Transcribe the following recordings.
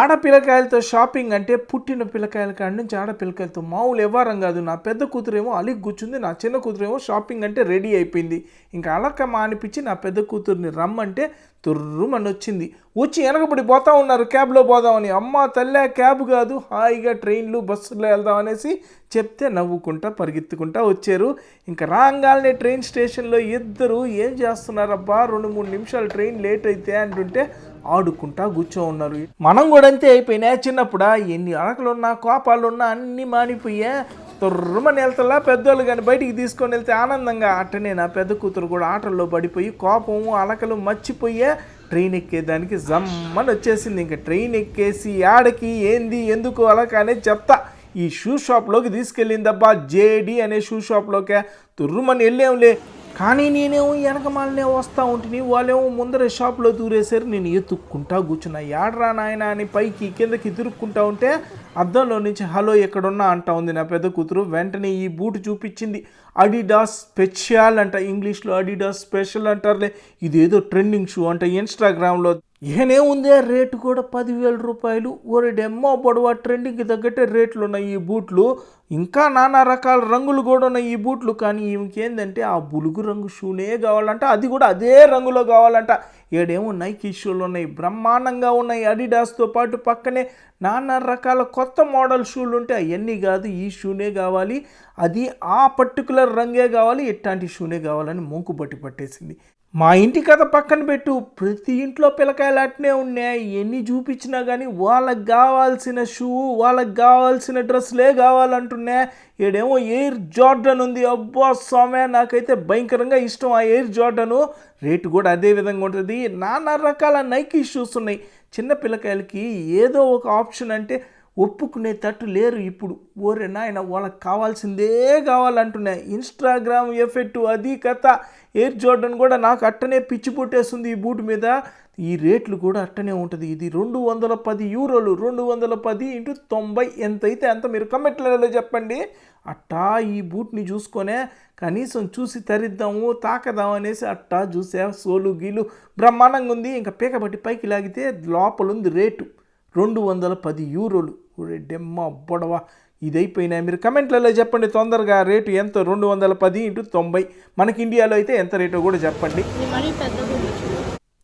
ఆడపిల్లకాయలతో shopping అంటే పుట్టిన పిల్లకాయల కాడి నుంచి ఆడపిల్లకాయలతో మామూలు వ్యవహారం కాదు. నా పెద్ద కూతురేమో అలిగి కూర్చుంది నా చిన్న కూతురేమో షాపింగ్ అంటే రెడీ అయిపోయింది. ఇంకా అలక మానిపించి నా పెద్ద కూతుర్ని రమ్మంటే తుర్రుమని వచ్చింది. వచ్చి వెనకబడి పోతా ఉన్నారు క్యాబ్లో పోదామని. అమ్మ తల్లే క్యాబ్ కాదు హాయిగా ట్రైన్లు బస్సులో వెళ్దాం అనేసి చెప్తే నవ్వుకుంటా పరిగెత్తుకుంటా వచ్చారు. ఇంకా రాగానే ట్రైన్ స్టేషన్లో ఇద్దరు ఏం చేస్తున్నారబ్బా? రెండు మూడు నిమిషాలు ట్రైన్ లేట్ అయితే అంటుంటే ఆడుకుంటా కూర్చో ఉన్నారు మనం కూడా అంతే అయిపోయినా చిన్నప్పుడా ఎన్ని అరకలున్నా కోపాలున్నా అన్నీ మానిపోయా తుర్రమని వెళ్తలా పెద్దోళ్ళు కానీ బయటికి తీసుకొని వెళ్తే ఆనందంగా అట్టనే నా పెద్ద కూతురు కూడా ఆటల్లో పడిపోయి కోపము అలకలు మర్చిపోయే ట్రైన్ ఎక్కేదానికి జమ్మని వచ్చేసింది. ఇంకా ట్రైన్ ఎక్కేసి ఆడకి ఏంది ఎందుకు అలక అనేది చెప్తా. ఈ షూ షాప్లోకి తీసుకెళ్ళిందబ్బా జేడి అనే షూ షాప్లోకే. తుర్రుమని వెళ్ళాంలే. కానీ నేనేమో వెనకమాలనే వస్తూ ఉంటుంది వాళ్ళేమో ముందర షాప్లో దూరేశారు నేను ఎత్తుక్కుంటా కూర్చున్నా. యాడ్రా నాయన అని పైకి కిందకి తిరుక్కుంటా ఉంటే అద్దంలో నుంచి హలో ఎక్కడున్నా అంటా ఉంది నా పెద్ద కూతురు. వెంటనే ఈ బూటు చూపించింది. అడిడాస్ స్పెషల్ అంట ఇంగ్లీష్లో అడిడాస్ స్పెషల్ అంటారులే. ఇదేదో ట్రెండింగ్ షూ అంట ఇన్స్టాగ్రామ్లో ఏనే ఆ రేటు కూడా పదివేల రూపాయలు. ఓరే డెమ్మో పొడవ ట్రెండింగ్కి తగ్గట్టే రేట్లు ఉన్నాయి ఈ బూట్లు. ఇంకా నానా రకాల రంగులు కూడా ఉన్నాయి ఈ బూట్లు. కానీ ఈమెకేందంటే ఆ బులుగు రంగు షూనే కావాలంట అది కూడా అదే రంగులో కావాలంట. ఏడేమో నైకి షూలు ఉన్నాయి బ్రహ్మాండంగా ఉన్నాయి అడిడాస్తో పాటు పక్కనే నానా రకాల కొత్త మోడల్ షూలు ఉంటే అవన్నీ కాదు ఈ షూనే కావాలి అది ఆ పర్టికులర్ రంగే కావాలి ఎట్లాంటి షూనే కావాలని మూకు బట్టి పట్టేసింది. మా ఇంటి కథ పక్కన పెట్టు ప్రతి ఇంట్లో పిల్లకాయలు అట్నే ఉన్నాయి ఎన్ని చూపించినా కానీ వాళ్ళకి కావాల్సిన షూ వాళ్ళకి కావాల్సిన డ్రెస్లే కావాలంటున్నా. ఈడేమో ఎయిర్ జార్డన్ ఉంది అబ్బా స్వామి నాకైతే భయంకరంగా ఇష్టం ఆ ఎయిర్ జార్డను. రేటు కూడా అదే విధంగా ఉంటుంది. నానా రకాల నైకీ షూస్ ఉన్నాయి. చిన్న పిల్లకాయలకి ఏదో ఒక ఆప్షన్ అంటే ఒప్పుకునే తట్టు లేరు ఇప్పుడు. ఓరే నాయన వాళ్ళకి కావాల్సిందే కావాలంటున్నాయి. ఇన్స్టాగ్రామ్ ఎఫెక్ట్ అది కథ. ఎయిర్ జోర్డన్ కూడా నాకు అట్టనే పిచ్చి పుట్టేస్తుంది ఈ బూట్ మీద. ఈ రేట్లు కూడా అట్టనే ఉంటుంది. ఇది రెండు వందల పది యూరోలు. రెండు వందల పది ఇంటూ తొంభై ఎంత అయితే అంత మీరు కమెంట్లలో చెప్పండి. అట్టా ఈ బూట్ని చూసుకొనే కనీసం చూసి తరిద్దాము తాకదాం అనేసి అట్టా చూసా సోలు గీలు బ్రహ్మాండంగా ఉంది. ఇంకా పీకబట్టి పైకి లాగితే లోపల ఉంది రేటు రెండు వందల పది యూరోలు. డెమ్మ బొడవ. ఇది అయిపోయినాయి మీరు కమెంట్లలో చెప్పండి తొందరగా రేటు ఎంత? రెండు వందల పది ఇంటూ తొంభై. మనకి ఇండియాలో అయితే ఎంత రేటో కూడా చెప్పండి.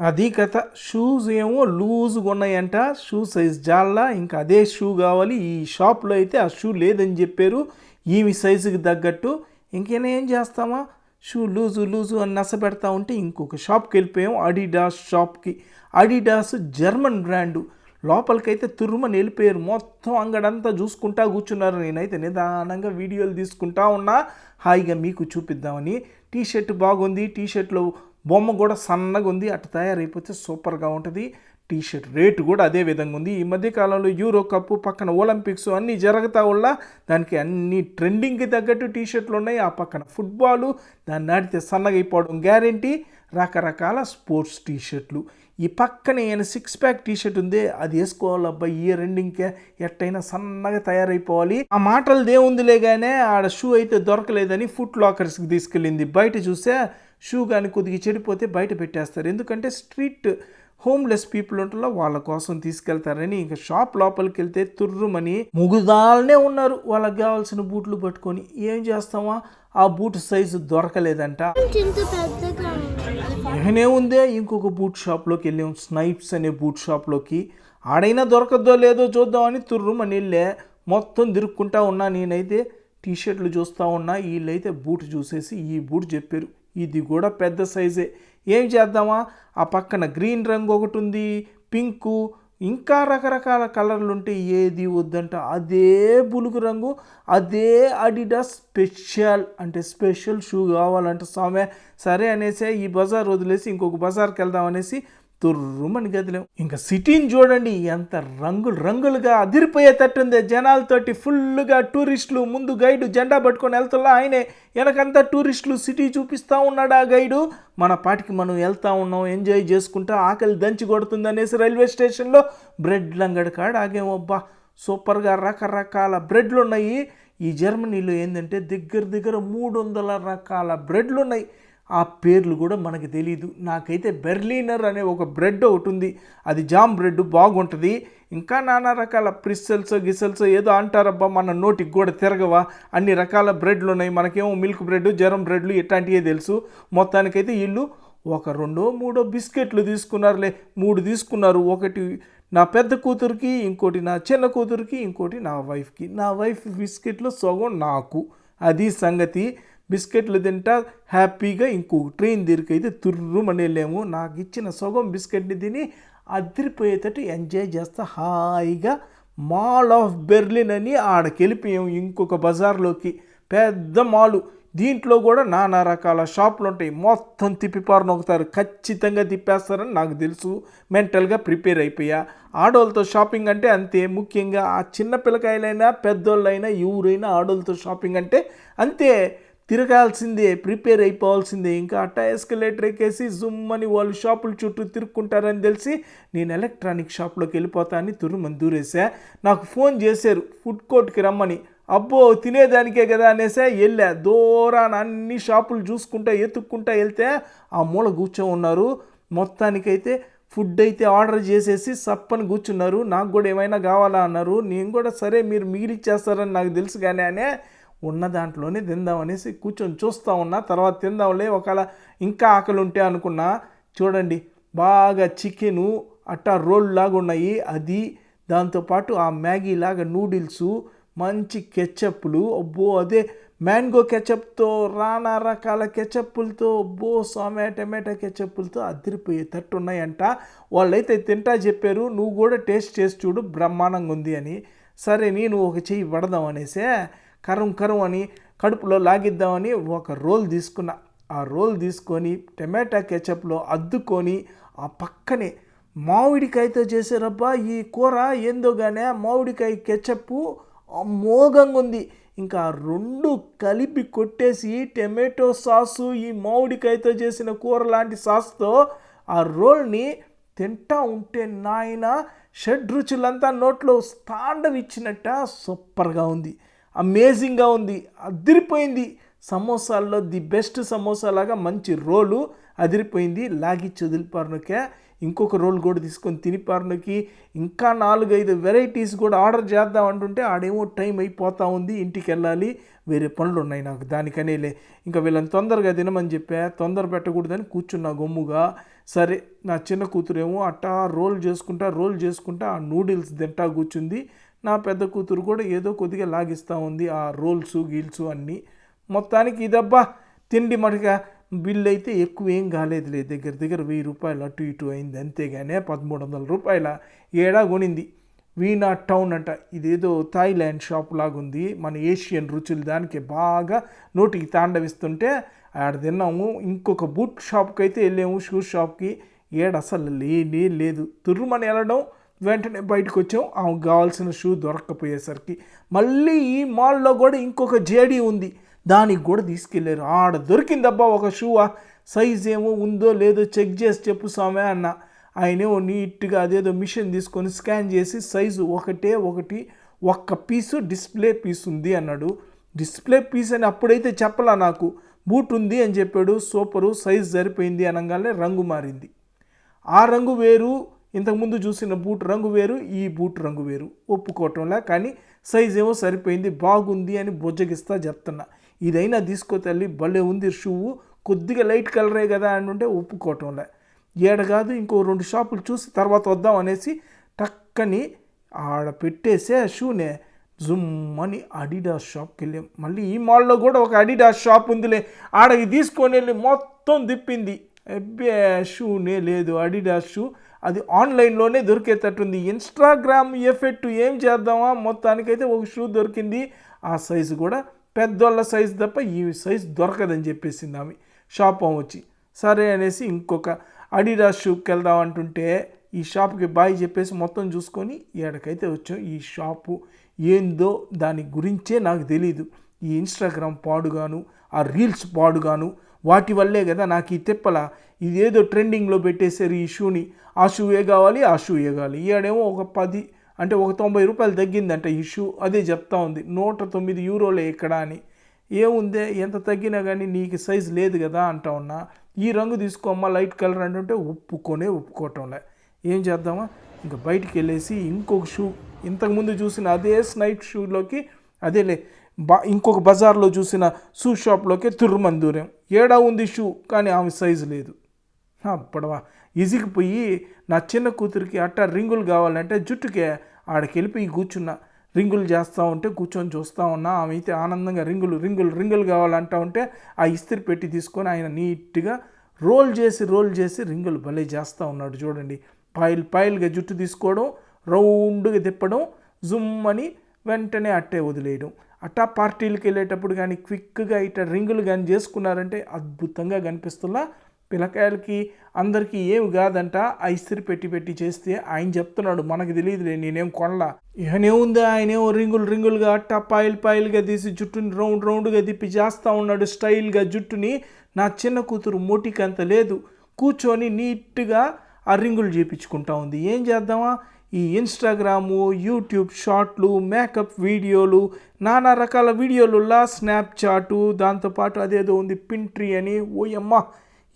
అది కథ. షూస్ ఏమో లూజ్గా ఉన్నాయంట. షూ సైజ్ జాల్లా. ఇంకా అదే షూ కావాలి. ఈ షాప్లో అయితే ఆ షూ లేదని చెప్పారు. ఈమె సైజుకి తగ్గట్టు ఇంకేనా ఏం చేస్తామా? షూ లూజు లూజు అని నస పెడతా ఉంటే ఇంకొక షాప్కి వెళ్ళిపోయాం అడిడాస్ షాప్కి అడిడాస్ జర్మన్ బ్రాండు. లోపలికైతే తురుమని వెళ్ళిపోయారు. మొత్తం అంగడంతా చూసుకుంటా కూర్చున్నారు. నేనైతే నిదానంగా వీడియోలు తీసుకుంటా ఉన్నా. హాయిగా మీకు చూపిద్దామని. టీ షర్ట్ బాగుంది. టీ షర్ట్లో బొమ్మ కూడా సన్నగా ఉంది. అటు తయారైపోతే సూపర్గా ఉంటుంది. టీ షర్ట్ రేటు కూడా అదే విధంగా ఉంది. ఈ మధ్య కాలంలో యూరో కప్పు పక్కన ఒలింపిక్స్ అన్నీ జరుగుతా వల్ల దానికి అన్ని ట్రెండింగ్కి తగ్గట్టు టీ షర్ట్లు ఉన్నాయి. ఆ పక్కన ఫుట్బాలు దాన్ని ఆడితే సన్నగా అయిపోవడం గ్యారంటీ. రకరకాల స్పోర్ట్స్ టీ షర్ట్లు ఈ పక్కన ఈయన సిక్స్ ప్యాక్ టీ షర్ట్ ఉంది అది వేసుకోవాలి. అబ్బాయి ఈ రెండింకే ఎట్టయినా సన్నగా తయారైపోవాలి. ఆ మాటలు దేవుందిలే కానీ ఆడ షూ అయితే దొరకలేదని ఫుట్ లాకర్స్కి తీసుకెళ్ళింది. బయట చూస్తే షూ కానీ కొద్దిగా చెడిపోతే బయట పెట్టేస్తారు. ఎందుకంటే స్ట్రీట్ హోమ్లెస్ పీపుల్ ఉంటారో వాళ్ళ కోసం తీసుకెళ్తారని ఇంకా షాప్ లోపలికి వెళ్తే తుర్రుమని ముగుదాలనే ఉన్నారు. వాళ్ళకి కావాల్సిన బూట్లు పట్టుకొని ఏం చేస్తామా? ఆ బూట్ సైజు దొరకలేదంట. ఇంత ఉందే ఇంకొక బూట్ షాప్లోకి వెళ్ళాం. స్నైప్స్ అనే బూట్ షాప్లోకి. ఆడైనా దొరకద్దో లేదో చూద్దామని తుర్రుమని వెళ్ళే మొత్తం తిరుక్కుంటా ఉన్నా. నేనైతే టీషర్ట్లు చూస్తూ ఉన్నా. వీళ్ళైతే బూట్ చూసేసి ఈ బూట్ చెప్పారు. ఇది కూడా పెద్ద సైజే. ఏం చేద్దామా? ఆ పక్కన గ్రీన్ రంగు ఒకటి ఉంది పింకు ఇంకా రకరకాల కలర్లు ఉంటే ఏది వద్దంట? అదే బులుగు రంగు అదే అడిడాస్ స్పెషల్. అంటే స్పెషల్ షూ కావాలంట స్వామి. సరే అనేసి ఈ బజార్ వదిలేసి ఇంకొక బజార్కి వెళ్దాం అనేసి తుర్రుమని గదిలేం. ఇంకా సిటీని చూడండి ఎంత రంగులు రంగులుగా అదిరిపోయేటట్టుంది. జనాలతోటి ఫుల్గా టూరిస్టులు ముందు గైడు జెండా పట్టుకొని వెళ్తున్నా ఆయనే వెనకంతా టూరిస్టులు సిటీ చూపిస్తూ ఉన్నాడు ఆ గైడు? మన పాటికి మనం వెళ్తా ఉన్నాం ఎంజాయ్ చేసుకుంటా ఆకలి దంచి కొడుతుంది అనేసి రైల్వే స్టేషన్లో బ్రెడ్ లంగడి కాడ ఆగేమబ్బా సూపర్గా రకరకాల బ్రెడ్లు ఉన్నాయి ఈ జర్మనీలో ఏంటంటే దగ్గర దగ్గర మూడు వందల రకాల బ్రెడ్లు ఉన్నాయి ఆ పేర్లు కూడా మనకు తెలియదు నాకైతే బెర్లీనర్ అనే ఒక బ్రెడ్ ఒకటి ఉంది. అది జామ్ బ్రెడ్ బాగుంటుంది. ఇంకా నానా రకాల ప్రిస్సెల్స్ గిసెల్స్ ఏదో అంటారబ్బా మన నోటికి కూడా తిరగవా? అన్ని రకాల బ్రెడ్లు ఉన్నాయి. మనకేమో మిల్క్ బ్రెడ్ జ్వరం బ్రెడ్లు ఇట్లాంటివే తెలుసు. మొత్తానికైతే వీళ్ళు ఒక రెండో మూడో బిస్కెట్లు తీసుకున్నారులే. మూడు తీసుకున్నారు. ఒకటి నా పెద్ద కూతురికి ఇంకోటి నా చిన్న కూతురికి ఇంకోటి నా వైఫ్కి. నా వైఫ్ బిస్కెట్లు సగం నాకు. అది సంగతి. బిస్కెట్లు తింటా హ్యాపీగా ఇంకో ట్రైన్ దగ్గరికి తుర్రుమని వెళ్ళాము నాకు ఇచ్చిన సగం బిస్కెట్ని తిని అదిరిపోయేటట్టు ఎంజాయ్ చేస్తా హాయిగా. మాల్ ఆఫ్ బెర్లిన్ అని ఆడకి ఇంకొక బజార్లోకి. పెద్ద మాలు. దీంట్లో కూడా నానా రకాల షాపులు ఉంటాయి మొత్తం తిప్పిపారు నొక్కుతారు ఖచ్చితంగా తిప్పేస్తారని నాకు తెలుసు. మెంటల్గా ప్రిపేర్ అయిపోయా. ఆడోళ్ళతో షాపింగ్ అంటే అంతే. ముఖ్యంగా ఆ చిన్న పిల్లకాయలైనా పెద్దోళ్ళైనా ఎవరైనా ఆడోళ్ళతో షాపింగ్ అంటే అంతే. తిరగాల్సిందే ప్రిపేర్ అయిపోవాల్సిందే. ఇంకా అట్టా ఎస్కలేటర్ ఎక్కేసి జుమ్ అని వాళ్ళు షాపుల చుట్టూ తిరుక్కుంటారని తెలిసి నేను ఎలక్ట్రానిక్ షాప్లోకి వెళ్ళిపోతా అని తురుమని దూరేసా నాకు ఫోన్ చేశారు ఫుడ్ కోర్ట్కి రమ్మని. అబ్బో తినేదానికే కదా అనేసే వెళ్ళా. దూరాన అన్ని షాపులు చూసుకుంటా ఎత్తుక్కుంటా వెళ్తే ఆ మూల కూర్చో ఉన్నారు. మొత్తానికైతే ఫుడ్ అయితే ఆర్డర్ చేసేసి సప్పని కూర్చున్నారు. నాకు కూడా ఏమైనా కావాలా అన్నారు. నేను కూడా సరే మీరు మిగిలిచ్చేస్తారని నాకు తెలుసు కానీ అనే ఉన్న దాంట్లోనే తిందాం అనేసి కూర్చొని చూస్తూ ఉన్నా తర్వాత తిందాంలే ఒకవేళ ఇంకా ఆకలి ఉంటే అనుకున్నా చూడండి బాగా చికెను అట్టా రోల్ లాగా ఉన్నాయి అది దాంతోపాటు ఆ మ్యాగీ లాగా నూడిల్స్ మంచి కెచప్లు అబ్బో అదే మ్యాంగో కెచప్తో రానా రకాల కెచప్పులతో అబ్బో సామే టమాటా కెచప్పులతో అదిరిపోయేటట్టు ఉన్నాయంట వాళ్ళైతే తింటా చెప్పారు నువ్వు కూడా టేస్ట్ చేసి చూడు బ్రహ్మాండంగా ఉంది అని. సరే నేను ఒక చెయ్యి పడదాం అనేసే కరం కరం అని కడుపులో లాగిద్దామని ఒక రోల్ తీసుకున్నా. ఆ రోల్ తీసుకొని టమాటా కెచప్లో అద్దుకొని ఆ పక్కనే మామిడికాయతో చేసారబ్బా ఈ కూర ఏందో కానీ మామిడికాయ కెచప్ మోగంగా ఉంది ఇంకా రెండు కలిపి కొట్టేసి టమాటో సాసు ఈ మామిడికాయతో చేసిన కూర లాంటి సాస్తో ఆ రోల్ని తింటా ఉంటే నాయన షడ్ రుచులంతా నోట్లో తాండవి ఇచ్చినట్ట సూపర్గా ఉంది. అమేజింగ్గా ఉంది అదిరిపోయింది. సమోసాల్లో ది బెస్ట్ సమోసా లాగా మంచి రోలు అదిరిపోయింది. లాగి వదిలిపారునకే ఇంకొక రోల్ కూడా తీసుకొని తినిపారునకి ఇంకా నాలుగైదు వెరైటీస్ కూడా ఆర్డర్ చేద్దాం అంటుంటే ఆడేమో టైం అయిపోతూ ఉంది. ఇంటికి వెళ్ళాలి వేరే పనులు ఉన్నాయి నాకు. దానికనేలే. ఇంకా వీళ్ళని తొందరగా తినమని చెప్పా. తొందర పెట్టకూడదని కూర్చున్నా గమ్ముగా. సరే నా చిన్న కూతురేమో అట్టా రోల్ చేసుకుంటా రోల్ చేసుకుంటా ఆ నూడిల్స్ తింటా కూర్చుంది. నా పెద్ద కూతురు కూడా ఏదో కొద్దిగా లాగిస్తూ ఉంది ఆ రోల్స్ గీల్స్ అన్నీ. మొత్తానికి ఇదబ్బా తిండి మటుగా బిల్ అయితే ఎక్కువ ఏం కాలేదులే దగ్గర దగ్గర వెయ్యి రూపాయలు అటు ఇటు అయింది. అంతేగానే పదమూడు వందల రూపాయల ఏడా కొనింది. వీనా టౌన్ అంట ఇదేదో థాయిలాండ్ షాప్ లాగుంది. మన ఏషియన్ రుచులు దానికి బాగా నోటికి తాండవిస్తుంటే ఆడ తిన్నాము. ఇంకొక బూట్ షాప్కి అయితే వెళ్ళాము. షూ షాప్కి. ఏడు అసలు లేనే లేదు. తుర్రుమని వెళ్ళడం వెంటనే బయటకు వచ్చాం ఆమెకు కావాల్సిన షూ దొరకకపోయేసరికి. మళ్ళీ ఈ మాల్లో కూడా ఇంకొక జేడీ ఉంది. దానికి కూడా తీసుకెళ్ళారు. ఆడ దొరికిందబ్బా ఒక షూ సైజ్ ఏమో ఉందో లేదో చెక్ చేసి చెప్పు స్వామి అన్న. ఆయనేమో నీట్గా అదేదో మిషన్ తీసుకొని స్కాన్ చేసి సైజు ఒకటే ఒకటి ఒక్క పీసు డిస్ప్లే పీస్ ఉంది అన్నాడు. డిస్ప్లే పీస్ అని అప్పుడైతే చెప్పలా నాకు. బూట్ ఉంది అని చెప్పాడు. సూపరు సైజ్ సరిపోయింది అనగానే రంగు మారింది. ఆ రంగు వేరు ఇంతకుముందు చూసిన బూట్ రంగు వేరు ఈ బూట్ రంగు వేరు. ఒప్పుకోవటంలా కానీ సైజ్ ఏమో సరిపోయింది బాగుంది అని బుజ్జగిస్తా చెప్తున్నా ఇదైనా తీసుకో తల్లి భలే ఉంది షూవు. కొద్దిగా లైట్ కలరే కదా అని ఉంటే ఒప్పుకోవటంలే. ఏడ కాదు ఇంకో రెండు షాపులు చూసి తర్వాత వద్దాం అనేసి టక్కని ఆడ పెట్టేసే ఆ షూనే. జుమ్ అని అడిడాస్ షాప్కి వెళ్ళాం మళ్ళీ ఈ మాల్లో కూడా ఒక అడిడాస్ షాప్ ఉందిలే ఆడకి తీసుకొని వెళ్ళి మొత్తం తిప్పింది. అబ్బే షూనే లేదు అడిడాస్ షూ. అది ఆన్లైన్లోనే దొరికేటట్టుంది. ఇన్స్టాగ్రామ్ ఎఫెక్ట్ ఏం చేద్దామా? మొత్తానికైతే ఒక షూ దొరికింది. ఆ సైజు కూడా పెద్దోళ్ళ సైజు తప్ప ఈ సైజు దొరకదని చెప్పేసింది ఆమె. షాప్ వచ్చి సరే అనేసి ఇంకొక అడిడాస్ షూకి వెళ్దాం అంటుంటే ఈ షాప్కి బాయ్ చెప్పేసి మొత్తం చూసుకొని ఏడకైతే వచ్చాం. ఈ షాపు ఏందో దాని గురించే నాకు తెలియదు ఈ ఇన్స్టాగ్రామ్ పాడుగాను ఆ రీల్స్ పాడుగాను వాటి వల్లే కదా నాకు ఈ తిప్పల ఇదేదో ట్రెండింగ్లో పెట్టేశారు ఈ షూని ఆ షూ ఏ కావాలి? ఆ షూ ఏ కావాలి? ఈడేమో ఒక పది అంటే ఒక తొంభై రూపాయలు తగ్గిందంట ఈ షూ. అదే చెప్తా ఉంది. నూట తొమ్మిది యూరోలే ఇక్కడ అని. ఏముందే? ఎంత తగ్గినా కానీ నీకు సైజు లేదు కదా అంటా ఉన్నా. ఈ రంగు తీసుకోమ్మా లైట్ కలర్ అంటుంటే ఒప్పుకొనే ఒప్పుకోవటంలే ఏం చేద్దామా? ఇంకా బయటికి వెళ్ళేసి ఇంకొక షూ ఇంతకుముందు చూసిన అదే స్నైట్ షూలోకి అదేలే బా ఇంకొక బజార్లో చూసిన షూ షాప్లోకి తుర్రుమని దూరం ఏడా ఉంది షూ కానీ ఆమె సైజు లేదు. అప్పడవా ఇసిగిపోయి నా చిన్న కూతురికి అట్టా రింగులు కావాలంటే జుట్టుకే ఆడకెళ్ళిపోయి వెళ్ళిపోయి కూర్చున్నా. రింగులు చేస్తూ ఉంటే కూర్చొని చూస్తూ ఉన్నా. ఆమె అయితే ఆనందంగా రింగులు రింగులు రింగులు కావాలంటా ఉంటే ఆ ఇస్త్రీ పెట్టి తీసుకొని ఆయన నీట్గా రోల్ చేసి రోల్ చేసి రింగులు భలే చేస్తూ ఉన్నాడు చూడండి. పైల్ పైల్గా జుట్టు తీసుకోవడం రౌండ్గా తిప్పడం జుమ్ అని వెంటనే అట్టే వదిలేయడం. అట్టా పార్టీలకు వెళ్ళేటప్పుడు కానీ క్విక్గా ఇట్ట రింగులు కానీ చేసుకున్నారంటే అద్భుతంగా కనిపిస్తున్నా. పిల్లకాయలకి అందరికీ ఏమి కాదంట. ఆ ఇస్త్రీ పెట్టి పెట్టి చేస్తే ఆయన చెప్తున్నాడు మనకు తెలియదులే నేనేం కొనలా. ఇహనేముంది ఆయనేమో రింగులు రింగులుగా అట్టా పాయిల్ పాయిల్గా తీసి జుట్టుని రౌండ్ రౌండ్గా తిప్పి చేస్తూ ఉన్నాడు స్టైల్గా జుట్టుని. నా చిన్న కూతురు మోటికంత అంత లేదు. కూర్చొని నీట్గా ఆ రింగులు చేపించుకుంటా ఉంది. ఏం చేద్దామా? ఈ ఇన్స్టాగ్రాము యూట్యూబ్ షార్ట్లు మేకప్ వీడియోలు నానా రకాల వీడియోలులా స్నాప్చాటు దాంతోపాటు అదేదో ఉంది పింట్రీ అని. ఓయమ్మ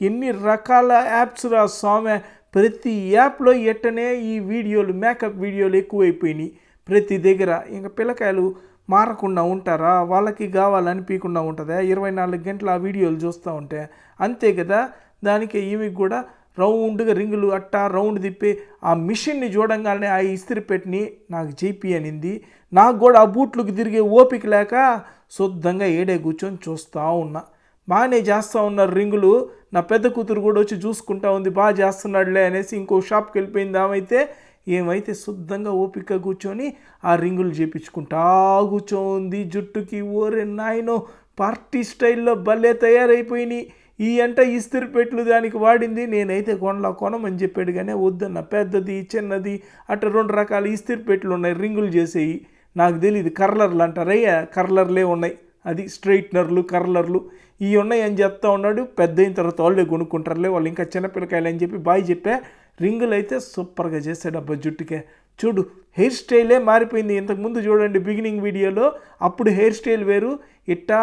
ఎన్ని రకాల యాప్స్ రా స్వామి ప్రతి యాప్లో ఎట్టనే ఈ వీడియోలు మేకప్ వీడియోలు ఎక్కువైపోయినాయి. ప్రతి దగ్గర ఇంకా పిల్లకాయలు మారకుండా ఉంటారా? వాళ్ళకి కావాలనిపించకుండా ఉంటుందా? ఇరవై నాలుగు గంటలు ఆ వీడియోలు చూస్తూ ఉంటే. అంతే కదా? దానికి ఇవి కూడా రౌండ్గా రింగులు అట్టా రౌండ్ తిప్పి ఆ మిషన్ని చూడంగానే ఆ ఇస్త్రీ పెట్టిని నాకు చేపి అనింది. నాకు కూడా ఆ బూట్లకు తిరిగే ఓపిక లేక శుద్ధంగా ఏడే కూర్చొని చూస్తూ ఉన్నా. బాగానే చేస్తూ ఉన్నారు రింగులు. నా పెద్ద కూతురు కూడా వచ్చి చూసుకుంటా ఉంది. బాగా చేస్తున్నాడులే అనేసి ఇంకో షాప్కి వెళ్ళిపోయింది ఆమైతే. ఏమైతే శుద్ధంగా ఓపిక కూర్చొని ఆ రింగులు చేపించుకుంటా కూర్చోంది. జుట్టుకి ఓరే నాయనో పార్టీ స్టైల్లో భలే తయారైపోయినాయి. ఈ అంట ఇస్త్రీ పెట్లు దానికి వాడింది. నేనైతే కొనలా కొనమని చెప్పాడు కానీ వద్దన్న పెద్దది చిన్నది అట్లా రెండు రకాల ఇస్త్రీ పెట్లు ఉన్నాయి రింగులు చేసేవి నాకు తెలియదు కర్లర్లు అంటారయ్యా కర్లర్లే ఉన్నాయి. అది స్ట్రైట్నర్లు కర్లర్లు ఇవి ఉన్నాయి అని చెప్తా ఉన్నాడు. పెద్ద అయిన తర్వాత వాళ్ళే కొనుక్కుంటారులే వాళ్ళు ఇంకా చిన్నపిల్లకాయలు అని చెప్పి బాయ్ చెప్పా. రింగులు అయితే సూపర్గా చేశాడు అబ్బా జుట్టుకే. చూడు హెయిర్ స్టైలే మారిపోయింది. ఇంతకుముందు చూడండి బిగినింగ్ వీడియోలో అప్పుడు హెయిర్ స్టైల్ వేరు. ఇట్టా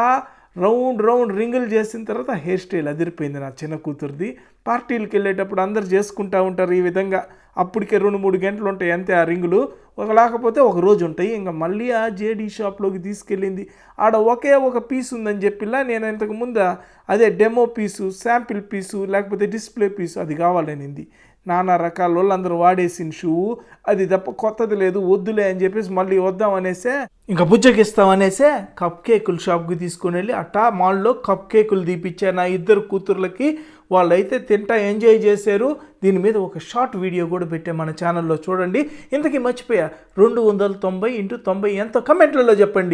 రౌండ్ రౌండ్ రింగులు చేసిన తర్వాత హెయిర్ స్టైల్ అదిరిపోయింది నా చిన్న కూతురుది. పార్టీలకు వెళ్ళేటప్పుడు అందరు చేసుకుంటూ ఉంటారు ఈ విధంగా. అప్పటికే రెండు మూడు గంటలు ఉంటాయి అంతే ఆ రింగులు. ఒక లేకపోతే ఒక రోజు ఉంటాయి. ఇంకా మళ్ళీ ఆ జేడీ షాప్లోకి తీసుకెళ్ళింది. ఆడ ఒకే ఒక పీస్ ఉందని చెప్పిలా నేను ఇంతకు ముందు అదే డెమో పీసు శాంపిల్ పీసు లేకపోతే డిస్ప్లే పీసు అది కావాలనింది. నానా రకాల వాళ్ళందరూ వాడేసిన షూ అది తప్ప కొత్తది లేదు వద్దులే అని చెప్పేసి మళ్ళీ వద్దాం అనేసే ఇంకా బుజ్జకిస్తాం అనేసే కప్ కేకులు షాప్కి తీసుకొని వెళ్ళి అట్టా మాల్లో కప్ కేకులు తీపిచ్చే నా ఇద్దరు కూతుర్లకి వాళ్ళైతే తింటా ఎంజాయ్ చేశారు. దీని మీద ఒక షార్ట్ వీడియో కూడా పెట్టే మన ఛానల్లో. చూడండి. ఇంతకీ మర్చిపోయా? రెండు వందల తొంభై ఇంటూ తొంభై ఎంత? కమెంట్లలో చెప్పండి.